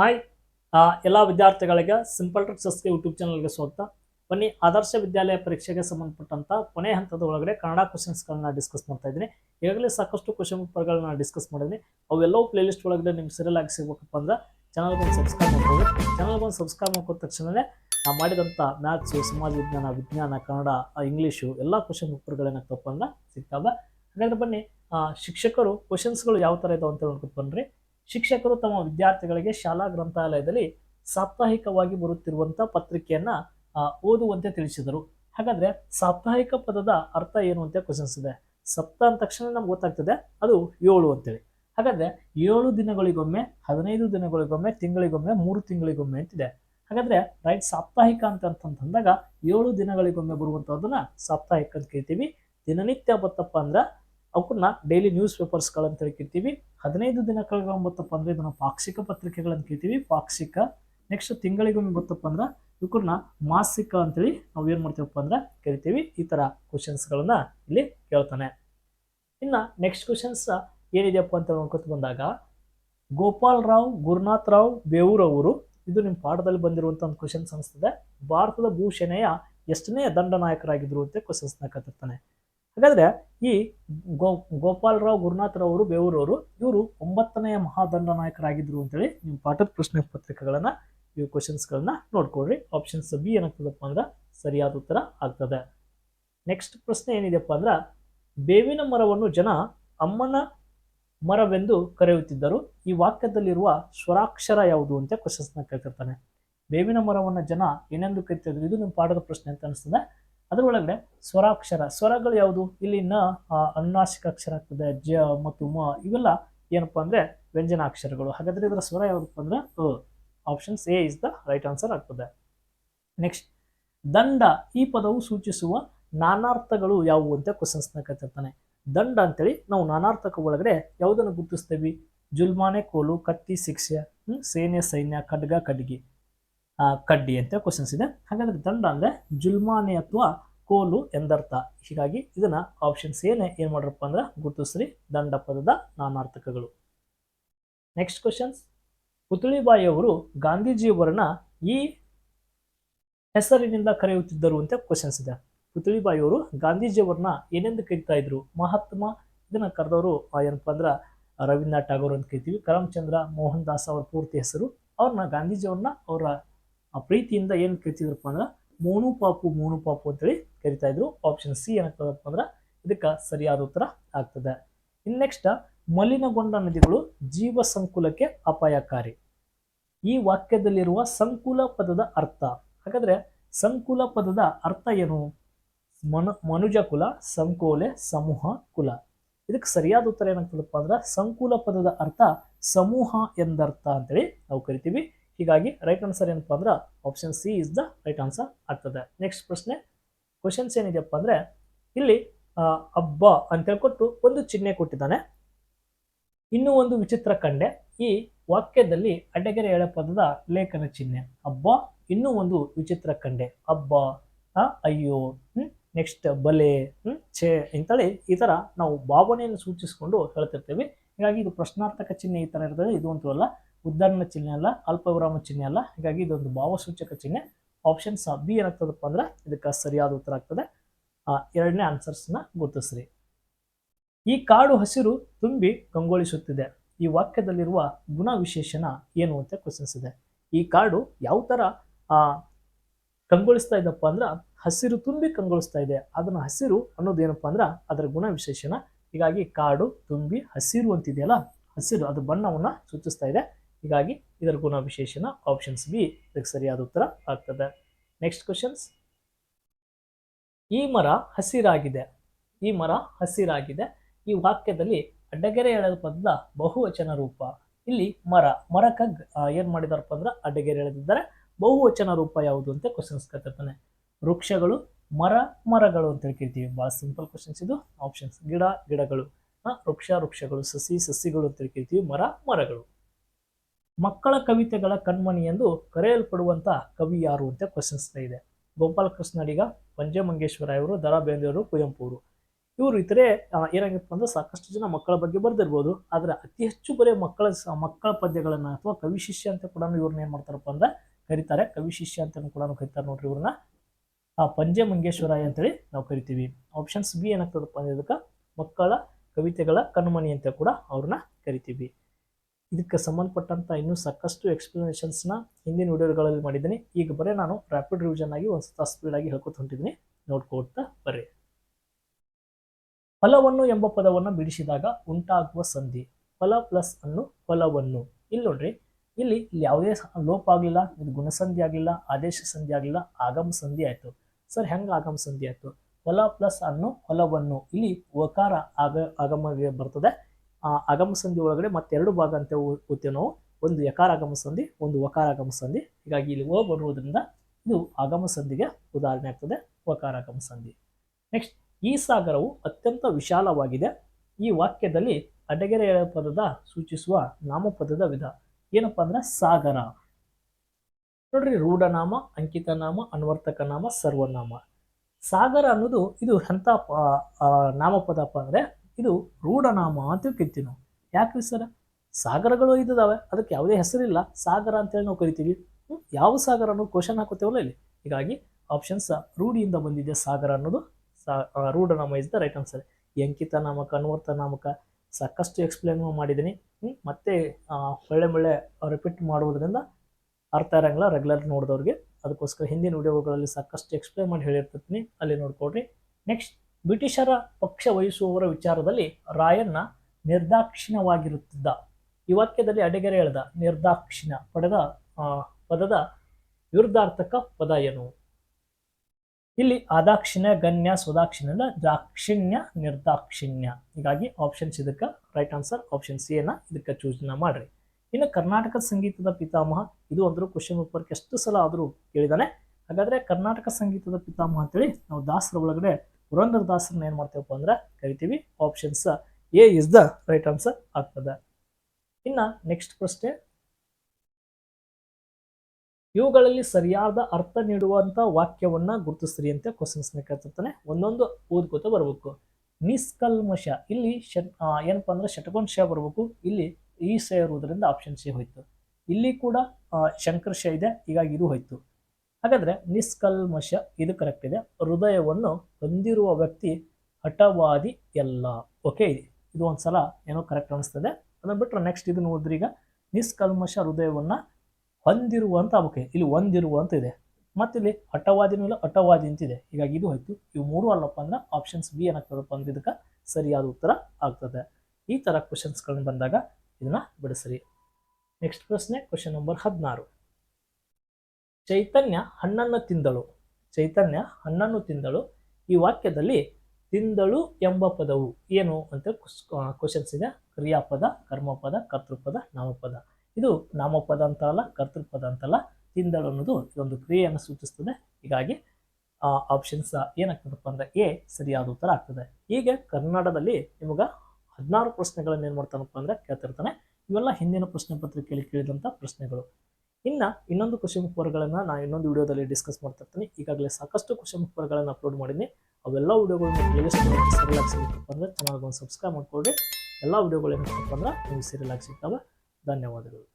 Hi. ಎಲ್ಲ ವಿದ್ಯಾರ್ಥಿಗಳಿಗೆ simple ಟ್ರಿಕ್ಸಸ್ಗೆ YouTube ಚಾನಲ್ಗೆ ಸ್ವಾಗತ. ಬನ್ನಿ, ಆದರ್ಶ ವಿದ್ಯಾಲಯ ಪರೀಕ್ಷೆಗೆ ಸಂಬಂಧಪಟ್ಟಂತ ಕೊನೆ ಹಂತದ ಒಳಗಡೆ ಕನ್ನಡ ಕ್ವಶನ್ಸ್ಗಳನ್ನ ಡಿಸ್ಕಸ್ ಮಾಡ್ತಾ ಇದ್ದೀನಿ. ಈಗಾಗಲೇ ಸಾಕಷ್ಟು ಕ್ವಶನ್ ಪೇಪರ್ಗಳನ್ನ ಡಿಸ್ಕಸ್ ಮಾಡಿದ್ದೀನಿ. ಅವೆಲ್ಲವೂ ಪ್ಲೇಲಿಸ್ಟ್ ಒಳಗಡೆ ನಿಮ್ಗೆ ಸೀರಿಯಲ್ ಆಗಿ ಸಿಗ್ಬೇಕಪ್ಪ ಅಂದ್ರೆ ಚಾನಲ್ಗೆ ಒಂದು ಸಬ್ಸ್ಕ್ರೈಬ್ ಮಾಡ್ಬೋದು ಒಂದು ಸಬ್ಸ್ಕ್ರೈಬ್ ಮಾಡ್ಕೊಂಡ ತಕ್ಷಣವೇ ನಾವು ಮಾಡಿದಂಥ ಮ್ಯಾಥ್ಸು ಸಮಾಜ ವಿಜ್ಞಾನ ವಿಜ್ಞಾನ, ಕನ್ನಡ ಇಂಗ್ಲೀಷು ಎಲ್ಲ ಕ್ವಶನ್ ಪೇಪರ್ಗಳೇನಾಗ್ತಪ್ಪ ಅಂದ್ರೆ ಸಿಗ್ತಾವೆ. ಹಾಗಾದ್ರೆ ಬನ್ನಿ ಶಿಕ್ಷಕರು ಕ್ವಶನ್ಸ್ಗಳು ಯಾವ ಥರ ಇದಾವೆ ಅಂತ ನೋಡ್ಕೊಂಡು ಬನ್ರಿ ಶಿಕ್ಷಕರು ತಮ್ಮ ವಿದ್ಯಾರ್ಥಿಗಳಿಗೆ ಶಾಲಾ ಗ್ರಂಥಾಲಯದಲ್ಲಿ ಸಾಪ್ತಾಹಿಕವಾಗಿ ಬರುತ್ತಿರುವಂಥ ಪತ್ರಿಕೆಯನ್ನು ಓದುವಂತೆ ತಿಳಿಸಿದರು. ಹಾಗಾದ್ರೆ ಸಾಪ್ತಾಹಿಕ ಪದದ ಅರ್ಥ ಏನು ಅಂತ ಕ್ವಶನ್ಸ್ ಇದೆ. ಸಪ್ತ ಅಂದ ತಕ್ಷಣ ನಮ್ಗೆ ಗೊತ್ತಾಗ್ತದೆ, ಅದು ಏಳು ಅಂತೇಳಿ. ಹಾಗಾದ್ರೆ ಏಳು ದಿನಗಳಿಗೊಮ್ಮೆ, ಹದಿನೈದು ದಿನಗಳಿಗೊಮ್ಮೆ, ತಿಂಗಳಿಗೊಮ್ಮೆ, ಮೂರು ತಿಂಗಳಿಗೊಮ್ಮೆ ಅಂತಿದೆ. ಹಾಗಾದ್ರೆ ರೈಟ್ ಸಾಪ್ತಾಹಿಕ ಅಂತ ಅಂತಂದಾಗ ಏಳು ದಿನಗಳಿಗೊಮ್ಮೆ ಬರುವಂಥದ್ದನ್ನ ಸಾಪ್ತಾಹಿಕ ಅಂತ ಕೇಳ್ತೀವಿ. ದಿನನಿತ್ಯ ಬತ್ತಪ್ಪ ಅಂದ್ರೆ ಅವಕ್ಕನ್ನ ಡೈಲಿ ನ್ಯೂಸ್ ಪೇಪರ್ಸ್ಗಳಂತ ಕರಿತೀವಿ ಹದಿನೈದು ದಿನಗಳಿಗೊಮ್ಮೆ ಬತ್ತಪ್ಪ ಅಂದ್ರೆ ಇದನ್ನ ಪಾಕ್ಷಿಕ ಪತ್ರಿಕೆಗಳಂತ ಕರಿತೀವಿ ಪಾಕ್ಷಿಕ ನೆಕ್ಸ್ಟ್ ತಿಂಗಳಿಗೊಮ್ಮೆ ಬತ್ತಪ್ಪ ಅಂದ್ರೆ ಇವಕ್ಕನ್ನ ಮಾಸಿಕ ಅಂತೇಳಿ ನಾವು ಏನು ಮಾಡ್ತೀವಪ್ಪ ಅಂದ್ರೆ ಕರಿತೀವಿ ಈ ಥರ ಕ್ವಶನ್ಸ್ಗಳನ್ನ ಇಲ್ಲಿ ಕೇಳ್ತಾನೆ. ಇನ್ನ ನೆಕ್ಸ್ಟ್ ಕ್ವಶನ್ಸ್ ಏನಿದೆಯಪ್ಪ ಅಂತ ನೋಡ್ಕೊತ ಬಂದಾಗ ಗೋಪಾಲ್ ರಾವ್, ಗುರುನಾಥ್ ರಾವ್, ಬೇವೂರ್ ಅವರು ಇದು ನಿಮ್ಮ ಪಾಠದಲ್ಲಿ ಬಂದಿರುವಂಥ ಒಂದು ಕ್ವಶನ್ಸ್ ಅನಿಸ್ತದೆ. ಭಾರತದ ಭೂಸೇನೆಯ ಎಷ್ಟನೇ ದಂಡನಾಯಕರಾಗಿದ್ರು ಅಂತ ಕ್ವಶನ್ಸ್ನ ಕತ್ತಿರ್ತಾನೆ. ಹಾಗಾದ್ರೆ ಈ ಗೋ, ಗೋಪಾಲರಾವ್ ರಾವ್ ಗುರುನಾಥ್ ರಾವ್ ಅವರು ಬೇವೂರವರು, ಇವರು ಒಂಬತ್ತನೆಯ ಮಹಾದಂಡ ಮಹಾದಂಡನಾಯಕರಾಗಿದ್ರು ಅಂತೇಳಿ ನಿಮ್ಮ ಪಾಠದ ಪ್ರಶ್ನೆ ಪತ್ರಿಕೆಗಳನ್ನ ಈ ಕ್ವಶನ್ಸ್ಗಳನ್ನ ನೋಡ್ಕೊಳ್ರಿ. ಆಪ್ಷನ್ಸ್ ಬಿ ಏನಾಗ್ತದಪ್ಪ ಅಂದ್ರೆ ಸರಿಯಾದ ಉತ್ತರ ಆಗ್ತದೆ. ನೆಕ್ಸ್ಟ್ ಪ್ರಶ್ನೆ ಏನಿದೆಪ್ಪ ಅಂದ್ರೆ, ಬೇವಿನ ಮರವನ್ನು ಜನ ಅಮ್ಮನ ಮರವೆಂದು ಕರೆಯುತ್ತಿದ್ದರು. ಈ ವಾಕ್ಯದಲ್ಲಿರುವ ಸ್ವರಾಕ್ಷರ ಯಾವುದು ಅಂತ ಕ್ವಶನ್ಸ್ನ ಕೇಳ್ತಿರ್ತಾನೆ. ಬೇವಿನ ಮರವನ್ನು ಜನ ಏನೆಂದು ಕರಿತಿದ್ರು? ಇದು ನಿಮ್ಮ ಪಾಠದ ಪ್ರಶ್ನೆ ಅಂತ ಅನಿಸ್ತದೆ. ಅದರೊಳಗಡೆ ಸ್ವರಾಕ್ಷರ, ಸ್ವರಗಳು ಯಾವುದು? ಇಲ್ಲಿ ನ ಅನುನಾಶಿಕ ಅಕ್ಷರ ಆಗ್ತದೆ, ಜ ಮತ್ತು ಮ, ಇವೆಲ್ಲ ಏನಪ್ಪ ಅಂದರೆ ವ್ಯಂಜನಾಕ್ಷರಗಳು. ಹಾಗಾದ್ರೆ ಇದರ ಸ್ವರ ಯಾವುದಪ್ಪ ಅಂದ್ರೆ options A is the right answer ಆಗ್ತದೆ. ನೆಕ್ಸ್ಟ್ ದಂಡ. ಈ ಪದವು ಸೂಚಿಸುವ ನಾನಾರ್ಥಗಳು ಯಾವುವು ಅಂತ ಕ್ವಶನ್ಸ್ನ ಕತ್ತಿರ್ತಾನೆ ದಂಡ ಅಂತೇಳಿ ನಾವು ನಾನಾರ್ಥಕ ಒಳಗಡೆ ಯಾವುದನ್ನು ಗುರುತಿಸ್ತೇವೆ? ಜುಲ್ಮಾನೆ, ಕೋಲು, ಕತ್ತಿ, ಶಿಕ್ಷೆ ಸೇನೆ, ಸೈನ್ಯ, ಖಡ್ಗ, ಕಡ್ಗಿ. ಕಡ್ಡಿ ಅಂತ ಕ್ವಶನ್ಸ್ ಇದೆ. ಹಾಗಾದ್ರೆ ದಂಡ ಅಂದ್ರೆ ಜುಲ್ಮಾನೆ ಅಥವಾ ಕೋಲು ಎಂದರ್ಥ. ಹೀಗಾಗಿ ಇದನ್ನ ಆಪ್ಷನ್ಸ್ ಏನೇ ಏನ್ ಮಾಡ್ರಪ್ಪ ಅಂದ್ರೆ ಗುರುತಿಸ್ರಿ ದಂಡ ಪದದ ನಾನಾರ್ಥಕಗಳು. ನೆಕ್ಸ್ಟ್ ಕ್ವಶನ್ಸ್ ಪುತಳಿಬಾಯಿ ಅವರು ಗಾಂಧೀಜಿಯವರನ್ನ ಈ ಹೆಸರಿನಿಂದ ಕರೆಯುತ್ತಿದ್ದರು ಅಂತ ಕ್ವಶನ್ಸ್ ಇದೆ. ಪುತಳಿಬಾಯಿ ಅವರು ಗಾಂಧೀಜಿಯವರನ್ನ ಏನೆಂದು ಕರಿತಾ ಇದ್ರು? ಮಹಾತ್ಮ? ಇದನ್ನ ಕರೆದವರು ಏನಪ್ಪ ಅಂದ್ರೆ ರವೀಂದ್ರನಾಥ್ ಟಾಗೋರ್ ಅಂತ ಕರಿತೀವಿ ಕರಮ್ಚಂದ್ರ ಮೋಹನ್ ದಾಸ್ ಅವರ ಪೂರ್ತಿ ಹೆಸರು. ಅವ್ರನ್ನ ಗಾಂಧೀಜಿಯವ್ರನ್ನ ಅವರ ಆ ಪ್ರೀತಿಯಿಂದ ಏನು ಕರಿತಿದ್ರಪ್ಪ ಅಂದ್ರೆ, ಮೋನು ಪಾಪು ಮೋನು ಪಾಪು ಅಂತೇಳಿ ಕರಿತಾ ಇದ್ರು. ಆಪ್ಷನ್ ಸಿ ಏನಾಗ್ತದಪ್ಪ ಅಂದ್ರೆ, ಇದಕ್ಕೆ ಸರಿಯಾದ ಉತ್ತರ ಆಗ್ತದೆ. ಇನ್ ನೆಕ್ಸ್ಟ್ ಮಲಿನಗೊಂಡ ನದಿಗಳು ಜೀವ ಸಂಕುಲಕ್ಕೆ ಅಪಾಯಕಾರಿ. ಈ ವಾಕ್ಯದಲ್ಲಿರುವ ಸಂಕುಲ ಪದದ ಅರ್ಥ, ಹಾಗಾದ್ರೆ ಸಂಕುಲ ಪದದ ಅರ್ಥ ಏನು? ಮನು, ಮನುಜ ಕುಲ, ಸಂಕೋಲೆ, ಸಮೂಹ ಕುಲ. ಇದಕ್ಕೆ ಸರಿಯಾದ ಉತ್ತರ ಏನಾಗ್ತದಪ್ಪ ಅಂದ್ರೆ, ಸಂಕುಲ ಪದದ ಅರ್ಥ ಸಮೂಹ ಎಂದರ್ಥ ಅಂತೇಳಿ ನಾವು ಕರಿತೀವಿ. ಹೀಗಾಗಿ ರೈಟ್ ಆನ್ಸರ್ ಏನಪ್ಪ ಅಂದ್ರೆ option C is the right answer ಆಗ್ತದೆ. ನೆಕ್ಸ್ಟ್ ಪ್ರಶ್ನೆ ಕ್ವಶನ್ಸ್ ಏನಿದೆಯಪ್ಪ ಅಂದ್ರೆ, ಇಲ್ಲಿ ಹಬ್ಬ ಅಂತ ಹೇಳ್ಕೊಟ್ಟು ಒಂದು ಚಿಹ್ನೆ ಕೊಟ್ಟಿದ್ದಾನೆ. ಇನ್ನೂ ಒಂದು ವಿಚಿತ್ರ ಕಂಡೆ, ಈ ವಾಕ್ಯದಲ್ಲಿ ಅಡ್ಡಗೆರೆ ಎಳೆ ಪದದ ಲೇಖನ ಚಿಹ್ನೆ. ಹಬ್ಬ ಇನ್ನೂ ಒಂದು ವಿಚಿತ್ರ ಕಂಡೆ. ಹಬ್ಬ ಅಯ್ಯೋ ನೆಕ್ಸ್ಟ್ ಬಲೆ, ಹ್ಮ್, ಛೇ ಅಂತೇಳಿ ಈ ತರ ನಾವು ಭಾವನೆಯನ್ನು ಸೂಚಿಸಿಕೊಂಡು ಹೇಳ್ತಿರ್ತೀವಿ. ಹೀಗಾಗಿ ಇದು ಪ್ರಶ್ನಾರ್ಥಕ ಚಿಹ್ನೆ ಈ ತರ ಇರ್ತದೆ, ಇದು ಅಂತೂ ಅಲ್ಲ. ಉದ್ದಾರಣ ಚಿಹ್ನೆ ಅಲ್ಲ ಅಲ್ಪವಿರಾಮ ಚಿಹ್ನೆ ಅಲ್ಲ. ಹೀಗಾಗಿ ಇದೊಂದು ಭಾವಸೂಚಕ ಚಿಹ್ನೆ. ಆಪ್ಷನ್ಸ್ ಬಿ ಏನಾಗ್ತದಪ್ಪ ಅಂದ್ರೆ ಇದಕ್ಕೆ ಸರಿಯಾದ ಉತ್ತರ ಆಗ್ತದೆ. ಆ, ಎರಡನೇ ಆನ್ಸರ್ಸ್ನ ಗುರುತಿಸ್ರಿ. ಈ ಕಾಡು ಹಸಿರು ತುಂಬಿ ಕಂಗೊಳಿಸುತ್ತಿದೆ ಈ ವಾಕ್ಯದಲ್ಲಿರುವ ಗುಣ ವಿಶೇಷಣ ಏನು ಅಂತ ಕ್ವಶನ್ಸ್ ಇದೆ. ಈ ಕಾಡು ಯಾವ ಆ ಕಂಗೊಳಿಸ್ತಾ ಇದಪ್ಪ ಅಂದ್ರೆ ಹಸಿರು ತುಂಬಿ ಕಂಗೊಳಿಸ್ತಾ ಇದೆ. ಅದನ್ನ ಹಸಿರು ಅನ್ನೋದು ಏನಪ್ಪಾ ಅಂದ್ರೆ ಅದರ ಗುಣ ವಿಶೇಷಣ ಹೀಗಾಗಿ ಕಾಡು ತುಂಬಿ ಹಸಿರು ಅಂತಿದೆಯಲ್ಲ ಹಸಿರು ಅದು ಬಣ್ಣವನ್ನ ಸೂಚಿಸ್ತಾ ಇದೆ. ಹೀಗಾಗಿ ಇದರ ಗುಣ ವಿಶೇಷನ ಆಪ್ಷನ್ಸ್ ಬಿ ಇದಕ್ಕೆ ಸರಿಯಾದ ಉತ್ತರ ಆಗ್ತದೆ. ನೆಕ್ಸ್ಟ್ ಕ್ವಶನ್ಸ್ ಈ ಮರ ಹಸಿರಾಗಿದೆ. ಈ ಮರ ಹಸಿರಾಗಿದೆ. ಈ ವಾಕ್ಯದಲ್ಲಿ ಅಡ್ಡಗೆರೆ ಎಳೆದ ಪದದ ಬಹುವಚನ ರೂಪ. ಇಲ್ಲಿ ಮರ ಮರಕ ಏನ್ ಮಾಡಿದಾರಪ್ಪ ಅಂದ್ರೆ ಅಡ್ಡಗೆರೆ ಎಳೆದಿದ್ದಾರೆ. ಬಹುವಚನ ರೂಪ ಯಾವುದು ಅಂತ ಕ್ವಶನ್ಸ್ ಕರ್ತಿರ್ತಾನೆ ವೃಕ್ಷಗಳು, ಮರ, ಮರಗಳು ಅಂತ ಕರಿತೀವಿ ಬಹಳ ಸಿಂಪಲ್ ಕ್ವಶನ್ಸ್ ಇದು. ಆಪ್ಷನ್ಸ್ ಗಿಡ, ಗಿಡಗಳು. ವೃಕ್ಷ, ವೃಕ್ಷಗಳು, ಸಸಿ, ಸಸಿಗಳು ಅಂತ ಕರಿತೀವಿ ಮರ, ಮರಗಳು. ಮಕ್ಕಳ ಕವಿತೆಗಳ ಕಣ್ಮಣಿ ಎಂದು ಕರೆಯಲ್ಪಡುವಂಥ ಕವಿ ಯಾರು ಅಂತ ಕ್ವಶನ್ಸ್ ಇದೆ. ಗೋಪಾಲಕೃಷ್ಣ ಅಡಿಗ ಪಂಜೆ ಮಂಗೇಶ್ವರ ದ ದರಾ ಬೇಂದ್ರೆಯವರು ಕುವೆಂಪು ಅವರು ಇವರು ಇತರೆ ಏನಾಗಿತ್ತು ಅಂದ್ರೆ ಸಾಕಷ್ಟು ಜನ ಮಕ್ಕಳ ಬಗ್ಗೆ ಬರೆದಿರ್ಬೋದು. ಆದರೆ ಅತಿ ಹೆಚ್ಚು ಬರೀ ಮಕ್ಕಳ ಮಕ್ಕಳ ಪದ್ಯಗಳನ್ನು ಅಥವಾ ಕವಿ ಶಿಷ್ಯ ಅಂತ ಕೂಡ ಇವ್ರನ್ನ ಏನು ಮಾಡ್ತಾರಪ್ಪ ಅಂದ್ರೆ ಕರೀತಾರೆ. ಕವಿ ಶಿಷ್ಯ ಅಂತ ಕೂಡ ಕರೀತಾರೆ ನೋಡ್ರಿ ಇವ್ರನ್ನ. ಆ ಪಂಜೆ ಮಂಗೇಶ್ವರಾಯ ಅಂತೇಳಿ ನಾವು ಕರಿತೀವಿ. ಆಪ್ಷನ್ಸ್ ಬಿ ಏನಾಗ್ತದಪ್ಪ ಅಂದ್ರೆ ಇದಕ್ಕೆ ಮಕ್ಕಳ ಕವಿತೆಗಳ ಕಣ್ಮಣಿ ಅಂತ ಕೂಡ ಅವ್ರನ್ನ ಕರಿತೀವಿ. ಇದಕ್ಕೆ ಸಂಬಂಧಪಟ್ಟಂತ ಇನ್ನೂ ಸಾಕಷ್ಟು ಎಕ್ಸ್ಪ್ಲನೇಷನ್ಸ್ನ ಹಿಂದಿನ ವಿಡಿಯೋಗಳಲ್ಲಿ ಮಾಡಿದ್ದೀನಿ. ಈಗ ಬರೀ ನಾನು ರ್ಯಾಪಿಡ್ ರಿವಿಷನ್ ಆಗಿ ಒಂದು ಸ್ಪೀಡ್ ಆಗಿ ಹೇಳ್ಕೊತ ಹೊಂಟಿದ್ದೀನಿ. ನೋಡ್ಕೊಳ್ತಾ ಬರ್ರಿ ಫಲವನ್ನು ಎಂಬ ಪದವನ್ನು ಬಿಡಿಸಿದಾಗ ಉಂಟಾಗುವ ಸಂಧಿ. ಫಲ ಪ್ಲಸ್ ಅನ್ನು ಫಲವನ್ನು. ಇಲ್ಲಿ ನೋಡ್ರಿ, ಇಲ್ಲಿ ಇಲ್ಲಿ ಯಾವುದೇ ಲೋಪ ಆಗಲಿಲ್ಲ, ಇದು ಗುಣಸಂಧಿ ಆಗಲಿಲ್ಲ, ಆದೇಶ ಸಂಧಿ ಆಗಲಿಲ್ಲ, ಆಗಮ ಸಂಧಿ ಆಯಿತು. ಸರ್, ಹೆಂಗೆ ಆಗಮ ಸಂಧಿ ಆಯಿತು? ಫಲ ಪ್ಲಸ್ ಅನ್ನು ಫಲವನ್ನು. ಇಲ್ಲಿ ಓಕಾರ ಆಗ ಆಗಮಗೆ ಬರ್ತದೆ. ಆಗಮ ಸಂಧಿ ಒಳಗಡೆ ಮತ್ತೆರಡು ಭಾಗ ಅಂತ ಓದ್ತೇವೆ ನಾವು. ಒಂದು ಯಕಾರ ಆಗಮ ಸಂಧಿ, ಒಂದು ವಕಾರ ಆಗಮ ಸಂಧಿ. ಹೀಗಾಗಿ ಇಲ್ಲಿ ಓ ಬರುವುದರಿಂದ ಇದು ಆಗಮ ಸಂಧಿಗೆ ಉದಾಹರಣೆ ಆಗ್ತದೆ ವಕಾರ ಆಗಮ ಸಂಧಿ. ನೆಕ್ಸ್ಟ್ ಈ ಸಾಗರವು ಅತ್ಯಂತ ವಿಶಾಲವಾಗಿದೆ. ಈ ವಾಕ್ಯದಲ್ಲಿ ಅಡಗೆರೆ ಪದದ ಸೂಚಿಸುವ ನಾಮಪದದ ವಿಧ. ಏನಪ್ಪ ಅಂದ್ರೆ ಸಾಗರ. ನೋಡ್ರಿ, ರೂಢನಾಮ ಅಂಕಿತ ನಾಮ ಅನ್ವರ್ತಕ ನಾಮ ಸರ್ವನಾಮ. ಸಾಗರ ಅನ್ನೋದು ಇದು ಎಂಥ ನಾಮಪದಪ್ಪ ಅಂದ್ರೆ ಇದು ರೂಢನಾಮ ಅಂತ ಕರಿತೀವಿ ನಾವು ಯಾಕ್ರಿ ಸರ ಸಾಗರಗಳು ಇದ್ದಾವೆ ಅದಕ್ಕೆ ಯಾವುದೇ ಹೆಸರಿಲ್ಲ. ಸಾಗರ ಅಂತೇಳಿ ನಾವು ಕರಿತೀವಿ? ಯಾವ ಸಾಗರ ಅನ್ನೋದು ಕ್ವಶನ್ ಹಾಕೋತೇವಲ್ಲ ಇಲ್ಲಿ? ಹೀಗಾಗಿ ಆಪ್ಷನ್ಸ್ ರೂಢಿಯಿಂದ ಬಂದಿದೆ ಸಾಗರ ಅನ್ನೋದು. ಸಾ ರೂಢನಾಮ ಇಸ್ ದ ರೈಟ್ ಆನ್ಸರ್ ಈ ಅಂಕಿತ ನಾಮಕ, ಅನ್ವರ್ತ ನಾಮಕ ಸಾಕಷ್ಟು ಎಕ್ಸ್ಪ್ಲೇನ್ ಮಾಡಿದ್ದೀನಿ? ಮತ್ತೆ ಒಳ್ಳೆ ಒಳ್ಳೆ ರಿಪೀಟ್ ಮಾಡುವುದರಿಂದ ಅರ್ಥ ಇರಂಗಿಲ್ಲ. ರೆಗ್ಯುಲರ್ ನೋಡಿದವ್ರಿಗೆ. ಅದಕ್ಕೋಸ್ಕರ ಹಿಂದಿನ ವಿಡಿಯೋಗಳಲ್ಲಿ ಸಾಕಷ್ಟು ಎಕ್ಸ್ಪ್ಲೇನ್ ಮಾಡಿ ಹೇಳಿರ್ತೀನಿ ಅಲ್ಲಿ ನೋಡ್ಕೊಡ್ರಿ ನೆಕ್ಸ್ಟ್ ಬ್ರಿಟಿಷರ ಪಕ್ಷ ವಹಿಸುವವರ ವಿಚಾರದಲ್ಲಿ ರಾಯಣ್ಣ ನಿರ್ದಾಕ್ಷಿಣ್ಯವಾಗಿರುತ್ತಿದ್ದ. ಈ ವಾಕ್ಯದಲ್ಲಿ ಅಡಗೆರೆ ಹೇಳ್ದ, ನಿರ್ದಾಕ್ಷಿಣ್ಯ ಪಡೆದ ಪದದ ವಿರುದ್ಧಾರ್ಥಕ ಪದ ಏನು? ಇಲ್ಲಿ ಆದಾಕ್ಷಿಣ್ಯ ಗಣ್ಯ, ಸ್ವದಾಕ್ಷಿಣ್ಯದ ದಾಕ್ಷಿಣ್ಯ, ನಿರ್ದಾಕ್ಷಿಣ್ಯ. ಹೀಗಾಗಿ ಆಪ್ಷನ್ಸ್ ಇದಕ್ಕೆ ರೈಟ್ ಆನ್ಸರ್ ಆಪ್ಷನ್ ಸಿ ಅನ್ನ ಇದಕ್ಕೆ ಚೂಸ್ನ ಮಾಡ್ರಿ. ಇನ್ನು ಕರ್ನಾಟಕ ಸಂಗೀತದ ಪಿತಾಮಹ, ಇದು ಅಂದ್ರೂ ಕ್ವಶನ್ ಪೇಪರ್ಗೆ ಎಷ್ಟು ಸಲ ಆದರೂ ಕೇಳಿದಾನೆ. ಹಾಗಾದ್ರೆ ಕರ್ನಾಟಕ ಸಂಗೀತದ ಪಿತಾಮಹ ಅಂತೇಳಿ ನಾವು ದಾಸರ ಒಳಗಡೆ ಪುರಂದರ ದಾಸರನ್ನ ಏನು ಮಾಡ್ತೇವಪ್ಪ ಅಂದ್ರೆ ಕರಿತೀವಿ options A is the right answer ಆಗ್ತದೆ. ಇನ್ನ ನೆಕ್ಸ್ಟ್ ಪ್ರಶ್ನೆ ಇವುಗಳಲ್ಲಿ ಸರಿಯಾದ ಅರ್ಥ ನೀಡುವಂತ ವಾಕ್ಯವನ್ನ ಗುರುತಿಸ್ರಿ ಅಂತ ಕ್ವಶನ್ಸ್ ಕೇಳ್ತಿರ್ತಾನೆ. ಒಂದೊಂದು ಓದ್ಕೋತ ಬರಬೇಕು. ನಿಷ್ಕಲ್ಮಶ. ಇಲ್ಲಿ ಶಟ್ ಏನಪ್ಪಾ ಅಂದ್ರೆ ಷಟ್ಕೊಂಡ್ ಶ ಬರ್ಬೇಕು. ಇಲ್ಲಿ ಈ ಶ ಇರುವುದರಿಂದ ಆಪ್ಷನ್ ಸಿ ಹೋಯ್ತು. ಇಲ್ಲಿ ಕೂಡ ಶಂಕರ್ ಶ ಇದೆ. ಹೀಗಾಗಿ ಇದು ಹೋಯ್ತು. ಹಾಗಾದ್ರೆ ನಿಷ್ಕಲ್ಮಶ ಇದು ಕರೆಕ್ಟ್ ಇದೆ. ಹೃದಯವನ್ನು ಹೊಂದಿರುವ ವ್ಯಕ್ತಿ ಹಠವಾದಿ ಎಲ್ಲ ಓಕೆ ಇದು ಒಂದ್ಸಲ ಏನೋ ಕರೆಕ್ಟ್ ಅನಿಸ್ತದೆ. ಅದನ್ನು ಬಿಟ್ಟರೆ ನೆಕ್ಸ್ಟ್ ಇದು ನೋಡಿದ್ರೆ ಈಗ ನಿಷ್ಕಲ್ಮಶ ಹೃದಯವನ್ನು ಹೊಂದಿರುವಂಥ ಆಗ್ಬೇಕು ಇಲ್ಲಿ ಹೊಂದಿರುವ ಅಂತ ಇದೆ. ಮತ್ತಿಲ್ಲಿ ಹಠವಾದಿನೂ ಇಲ್ಲ ಹಠವಾದಿ ಅಂತಿದೆ. ಹೀಗಾಗಿ ಇದು ಹೋಯ್ತು. ಇವು ಮೂರು ಅಲ್ಲಪ್ಪ ಅಂದ್ರೆ ಆಪ್ಷನ್ಸ್ ಬಿ ಏನಾಗ್ತದಪ್ಪ ಅಂದ್ರೆ ಇದಕ್ಕೆ ಸರಿಯಾದ ಉತ್ತರ ಆಗ್ತದೆ. ಈ ಥರ ಕ್ವಶನ್ಸ್ಗಳನ್ನ ಬಂದಾಗ ಇದನ್ನ ಬಿಡಿಸ್ರಿ. ನೆಕ್ಸ್ಟ್ ಪ್ರಶ್ನೆ ಕ್ವಶನ್ ನಂಬರ್ ಹದಿನಾರು. ಚೈತನ್ಯ ಹಣ್ಣನ್ನು ತಿಂದಳು. ಚೈತನ್ಯ ಹಣ್ಣನ್ನು ತಿಂದಳು. ಈ ವಾಕ್ಯದಲ್ಲಿ ತಿಂದಳು ಎಂಬ ಪದವು ಏನು ಅಂತ ಕ್ವಶನ್ಸ್ ಇದೆ. ಕ್ರಿಯಾಪದ, ಕರ್ಮಪದ, ಕರ್ತೃಪದ, ನಾಮಪದ. ಇದು ನಾಮಪದ ಅಂತ ಅಲ್ಲ ಕರ್ತೃಪದ ಅಂತಲ್ಲ, ತಿಂದಳು ಅನ್ನೋದು ಇದೊಂದು ಕ್ರಿಯೆಯನ್ನು ಸೂಚಿಸ್ತದೆ. ಹೀಗಾಗಿ, ಆ ಆಪ್ಷನ್ಸ್ ಏನಾಗ್ತದಪ್ಪ ಅಂದ್ರೆ ಎ ಸರಿಯಾದ ಉತ್ತರ ಆಗ್ತದೆ. ಈಗ ಕನ್ನಡದಲ್ಲಿ ನಿಮಗೆ ಹದಿನಾರು ಪ್ರಶ್ನೆಗಳನ್ನು ಏನು ಮಾಡ್ತಾನಪ್ಪ ಅಂದ್ರೆ ಕೇಳ್ತಿರ್ತಾನೆ. ಇವೆಲ್ಲ ಹಿಂದಿನ ಪ್ರಶ್ನೆ ಪತ್ರಿಕೆಯಲ್ಲಿ ಕೇಳಿದಂಥ ಪ್ರಶ್ನೆಗಳು. ಇನ್ನು ಇನ್ನೊಂದು ಕ್ವಶನ್ ಪೇಪರ್ಗಳನ್ನು ನಾನು ಇನ್ನೊಂದು ವಿಡಿಯೋದಲ್ಲಿ ಡಿಸ್ಕಸ್ ಮಾಡ್ತಾ ಇರ್ತೀನಿ. ಈಗಾಗಲೇ ಸಾಕಷ್ಟು ಕ್ವಶನ್ ಪೇಪರ್ಗಳನ್ನು ಅಪ್ಲೋಡ್ ಮಾಡಿದ್ದೀನಿ ಅವೆಲ್ಲ ವಿಡಿಯೋಗಳನ್ನ ಪ್ಲೇಲಿಸ್ಟ್ ಸೀರಿಯಲ್ ಸಿಗುತ್ತಪ್ಪ ಅಂದರೆ ಚಾನಲ್ಗೆ ಒಂದು ಸಬ್ಸ್ಕ್ರೈಬ್ ಮಾಡ್ಕೊಳ್ಳಿ ಎಲ್ಲ ವಿಡಿಯೋಗಳು ಏನಪ್ಪ ಅಂದ್ರೆ ನಿಮ್ಗೆ ಸೀರಿಯಲ್ ಸಿಗ್ತವೆ. ಧನ್ಯವಾದಗಳು.